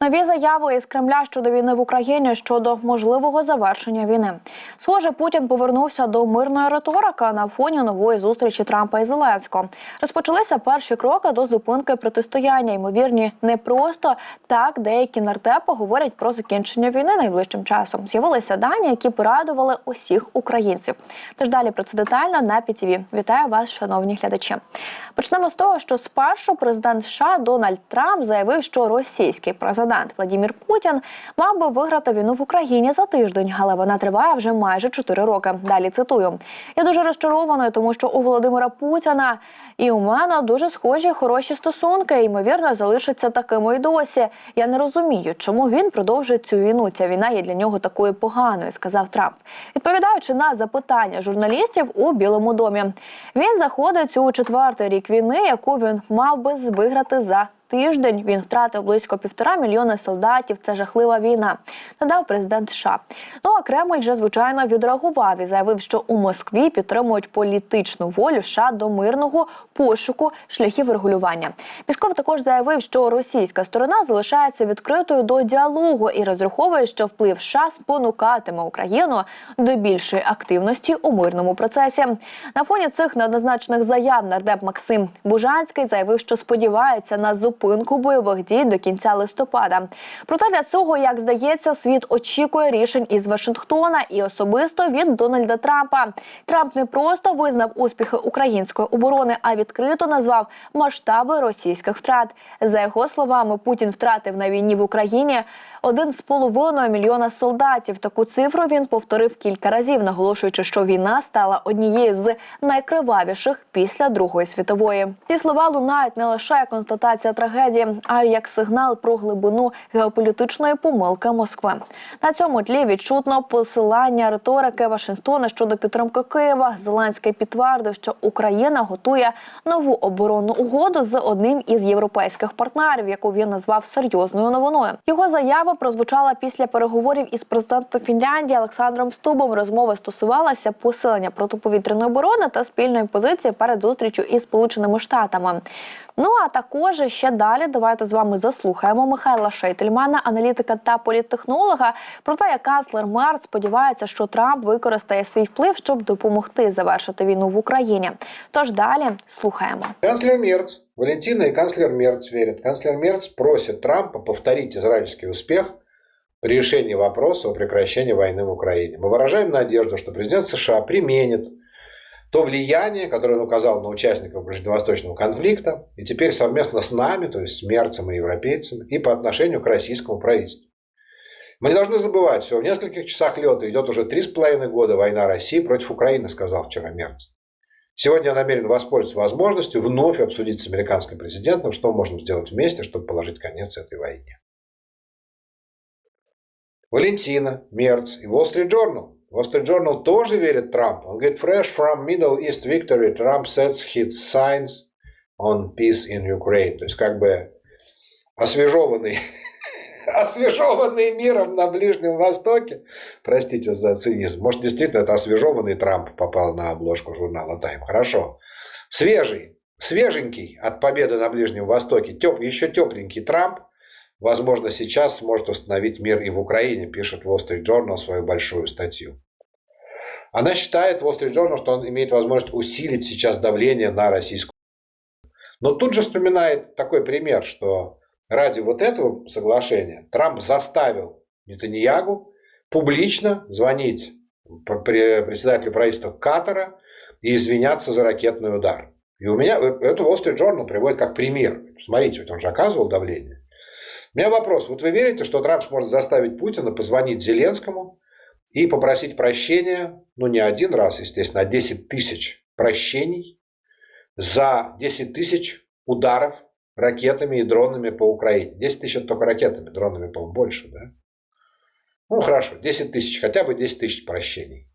Нові заяви із Кремля щодо війни в Україні щодо можливого завершення війни. Схоже, Путін повернувся до мирної риторики на фоні нової зустрічі Трампа і Зеленського. Розпочалися перші кроки до зупинки протистояння. Ймовірні не просто так. Деякі нардепи говорять про закінчення війни найближчим часом. З'явилися дані, які порадували усіх українців. Тож далі про це детально на ПІТІВІ. Вітаю вас, шановні глядачі. Почнемо з того, що спершу президент США Дональд Трамп заявив, що російський президент Владимир Путін мав би виграти війну в Україні за тиждень, але вона триває вже майже 4 роки. Далі цитую: я дуже розчарованою, тому що у Володимира Путіна і у мене дуже схожі хороші стосунки. Ймовірно, залишаться такими й досі. Я не розумію, чому він продовжує цю війну. Ця війна є для нього такою поганою, сказав Трамп. Відповідаючи на запитання журналістів у Білому домі, він заходить у четвертий рік війни, яку він мав би виграти за. Тиждень він втратив близько півтора мільйони солдатів. Це жахлива війна. Надав президент США. Ну а Кремль вже звичайно відреагував і заявив, що у Москві підтримують політичну волю США до мирного пошуку шляхів регулювання. Пісков також заявив, що російська сторона залишається відкритою до діалогу і розраховує, що вплив США спонукатиме Україну до більшої активності у мирному процесі. На фоні цих неоднозначних заяв нардеп Максим Бужанський заявив, що сподівається на зупинку бойових дій до кінця листопада. Проте для цього, як здається, світ очікує рішень із Вашингтона і особисто від Дональда Трампа. Трамп не просто визнав успіхи української оборони, а відкрито назвав масштаби російських втрат. За його словами, Путін втратив на війні в Україні один з половиною мільйона солдатів. Таку цифру він повторив кілька разів, наголошуючи, що війна стала однією з найкривавіших після Другої світової. Ці слова лунають не лише як констатація трагедії, а й як сигнал про глибину геополітичної помилки Москви. На цьому тлі відчутно посилання риторики Вашингтона щодо підтримки Києва. Зеленський підтвердив, що Україна готує нову оборонну угоду з одним із європейських партнерів, яку він назвав серйозною новиною. Його заява прозвучала після переговорів із президентом Фінляндії Олександром Стубом. Розмова стосувалася посилення протиповітряної оборони та спільної позиції перед зустрічю із Сполученими Штатами. Ну а також ще далі давайте з вами заслухаємо Михайла Шейтельмана, аналітика та політтехнолога, про те, як канцлер Мерц сподівається, що Трамп використає свій вплив, щоб допомогти завершити війну в Україні. Тож далі слухаємо. Канцлер Мерц, Валентина и канцлер Мерц верят. Канцлер Мерц просит Трампа повторить израильский успех при решении вопроса о прекращении войны в Украине. Мы выражаем надежду, что президент США применит то влияние, которое он указал на участников ближневосточного конфликта, и теперь совместно с нами, то есть с Мерцем и европейцами, и по отношению к российскому правительству. Мы не должны забывать, что в нескольких часах лета идет уже три с половиной года война России против Украины, сказал вчера Мерц. Сегодня я намерен воспользоваться возможностью вновь обсудить с американским президентом, что можем сделать вместе, чтобы положить конец этой войне. Валентина, Мерц и Wall Street Journal. Wall Street Journal тоже верит Трампу. Он говорит, fresh from Middle East victory, Trump sets his signs on peace in Ukraine. То есть как бы освежеванный, освежеванный миром на Ближнем Востоке. Простите за цинизм. Может, действительно, это освежеванный Трамп попал на обложку журнала Time. Хорошо. Свежий, свеженький от победы на Ближнем Востоке, теп, еще тепленький Трамп, возможно, сейчас сможет установить мир и в Украине, пишет Wall Street Journal свою большую статью. Она считает, Wall Street Journal, что он имеет возможность усилить сейчас давление на российскую. Но тут же вспоминает такой пример, что ради вот этого соглашения Трамп заставил Нетаньягу публично звонить председателю правительства Катара и извиняться за ракетный удар. И у меня это Wall Street Journal приводит как пример. Смотрите, он же оказывал давление. У меня вопрос. Вот вы верите, что Трамп сможет заставить Путина позвонить Зеленскому и попросить прощения, ну не один раз, естественно, а 10 тысяч прощений за 10 тысяч ударов ракетами и дронами по Украине. 10 тысяч это только ракетами, дронами, по-моему, больше, да? Ну, хорошо, 10 тысяч, хотя бы 10 тысяч прощений.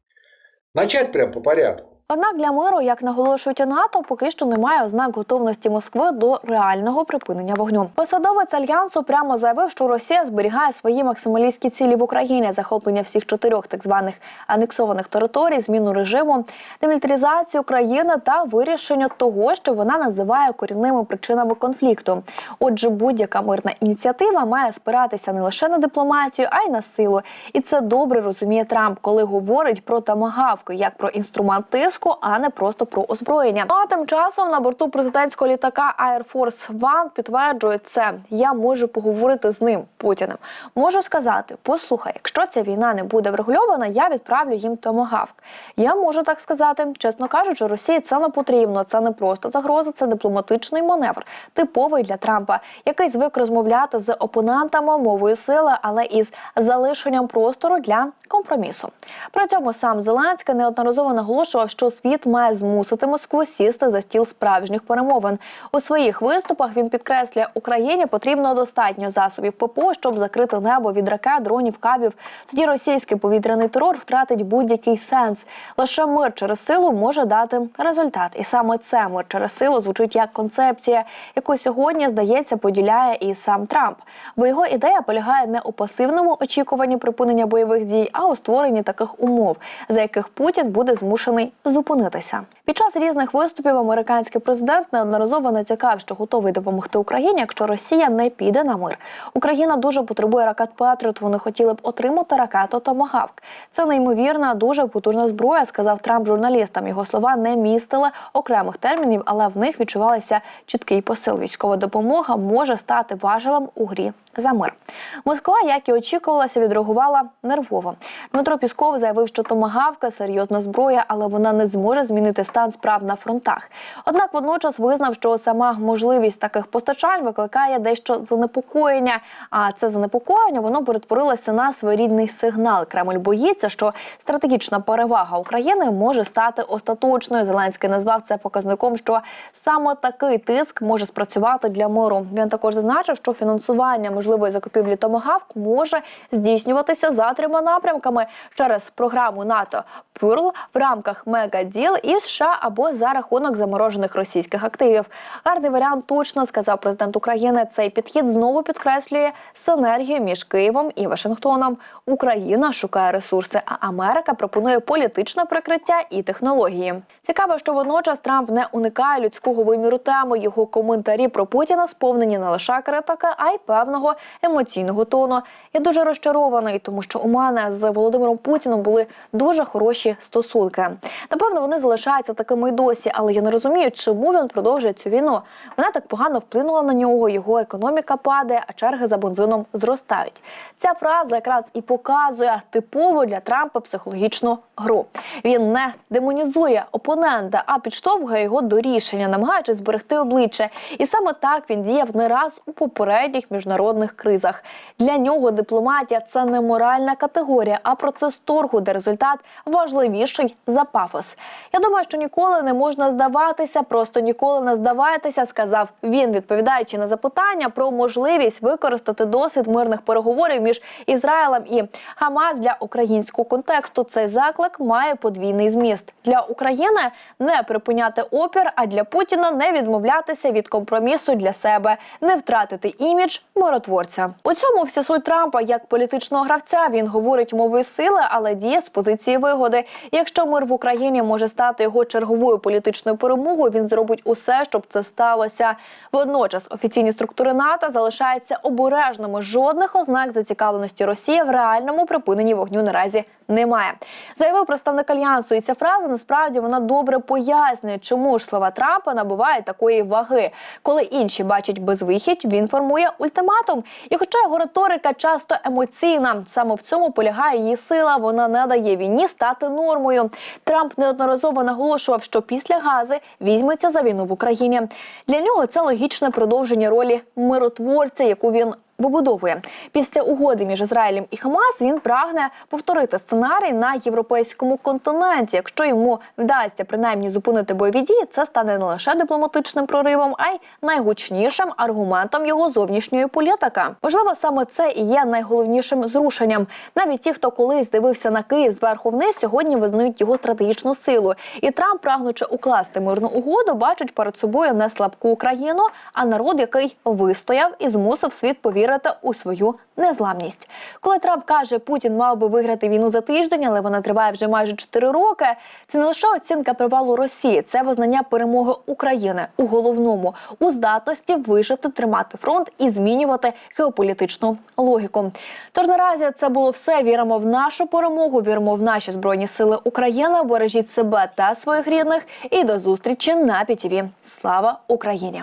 Начать прям по порядку. Однак для миру, як наголошують НАТО, поки що немає ознак готовності Москви до реального припинення вогню. Посадовець альянсу прямо заявив, що Росія зберігає свої максималістські цілі в Україні: захоплення всіх чотирьох так званих анексованих територій, зміну режиму, демілітаризацію країни та вирішення того, що вона називає корінними причинами конфлікту. Отже, будь-яка мирна ініціатива має спиратися не лише на дипломатію, а й на силу. І це добре розуміє Трамп, коли говорить про тамагавки як про інструмент тиску, а не просто про озброєння. Ну, А тим часом на борту президентського літака Air Force One підтверджують це. Я можу поговорити з ним Путіним. Можу сказати: послухай, якщо ця війна не буде врегульована, я відправлю їм томагавк. Я можу так сказати. Чесно кажучи, Росії це не потрібно. Це не просто загроза, це дипломатичний маневр, типовий для Трампа, який звик розмовляти з опонентами мовою сили, але із залишенням простору для компромісу. При цьому сам Зеленський неодноразово наголошував, що світ має змусити Москву сісти за стіл справжніх перемовин. У своїх виступах він підкреслює, Україні потрібно достатньо засобів ППО, щоб закрити небо від ракет, дронів, кабів. Тоді російський повітряний терор втратить будь-який сенс. Лише мир через силу може дати результат, і саме це мир через силу звучить як концепція, яку сьогодні здається поділяє і сам Трамп. Бо його ідея полягає не у пасивному очікуванні припинення бойових дій, а у створенні таких умов, за яких Путін буде змушений зупинитися. Під час різних виступів американський президент неодноразово натякав, що готовий допомогти Україні, якщо Росія не піде на мир. Україна дуже потребує ракет Петріот. Вони хотіли б отримати ракету Томагавк. Це неймовірна, дуже потужна зброя, сказав Трамп журналістам. Його слова не містили окремих термінів, але в них відчувалися чіткий посил. Військова допомога може стати важелем у грі за мир. Москва, як і очікувалося, відреагувала нервово. Дмитро Пісков заявив, що томагавка серйозна зброя, але вона не зможе змінити стан справ на фронтах. Однак водночас визнав, що сама можливість таких постачань викликає дещо занепокоєння. А це занепокоєння воно перетворилося на своєрідний сигнал. Кремль боїться, що стратегічна перевага України може стати остаточною. Зеленський назвав це показником, що саме такий тиск може спрацювати для миру. Він також зазначив, що фінансування можливої закупівлі томагавк може здійснюватися за трьома напрямками через програму НАТО Пурл в рамках Мегаділ і США або за рахунок заморожених російських активів. Гарний варіант точно сказав президент України. Цей підхід знову підкреслює синергію між Києвом і Вашингтоном. Україна шукає ресурси, а Америка пропонує політичне прикриття і технології. Цікаво, що водночас Трамп не уникає людського виміру теми. Його коментарі про Путіна сповнені не лише критики, а й певного емоційного тону. Я дуже розчарований, тому що у мене з Володимиром Путіном були дуже хороші стосунки. Напевно, вони залишаються такими й досі, але я не розумію, чому він продовжує цю війну. Вона так погано вплинула на нього. Його економіка падає, а черги за бензином зростають. Ця фраза якраз і показує типову для Трампа психологічну гру. Він не демонізує опонента, а підштовхує його до рішення, намагаючись зберегти обличчя. І саме так він діяв не раз у попередніх міжнародних кризах. Для нього дипломатія це не моральна категорія, а процес торгу, де результат важливіший за пафос. Я думаю, що ніколи не можна здаватися, просто ніколи не здавайтеся, сказав він, відповідаючи на запитання про можливість використати досвід мирних переговорів між Ізраїлем і Хамас для українського контексту. Цей заклик має подвійний зміст для України не припиняти опір, а для Путіна не відмовлятися від компромісу для себе, не втратити імідж миротворця. У цьому вся суть Трампа як політичного гравця. Він говорить мовою сили, але діє з позиції вигоди. Якщо мир в Україні може стати його черговою політичною перемогою, він зробить усе, щоб це сталося. Водночас офіційні структури НАТО залишаються обережними. Жодних ознак зацікавленості Росії в реальному припиненні вогню наразі немає. Заявив представник альянсу, і ця фраза насправді вона добре пояснює, чому ж слова Трампа набувають такої ваги. Коли інші бачать безвихідь, він формує ультиматум. І хоча його риторика часто емоційна, саме в цьому полягає її сила. Вона не дає війні стати нормою. Трамп неодноразово наголошував, що після гази візьметься за війну в Україні. Для нього це логічне продовження ролі миротворця, яку він вибудовує. Після угоди між Ізраїлем і Хамас він прагне повторити сценарій на європейському континенті. Якщо йому вдасться принаймні зупинити бойові дії, це стане не лише дипломатичним проривом, а й найгучнішим аргументом його зовнішньої політики. Можливо, саме це і є найголовнішим зрушенням. Навіть ті, хто колись дивився на Київ зверху вниз, сьогодні визнають його стратегічну силу. І Трамп, прагнучи укласти мирну угоду, бачить перед собою не слабку Україну, а народ, який вистояв і змусив світ повірити у свою незламність. Коли Трамп каже, Путін мав би виграти війну за тиждень, але вона триває вже майже 4 роки. Це не лише оцінка провалу Росії, це визнання перемоги України у головному у здатності вижити, тримати фронт і змінювати геополітичну логіку. Тож наразі це було все. Віримо в нашу перемогу, віримо в наші збройні сили України. Бережіть себе та своїх рідних. І до зустрічі на ПІТІВІ. Слава Україні!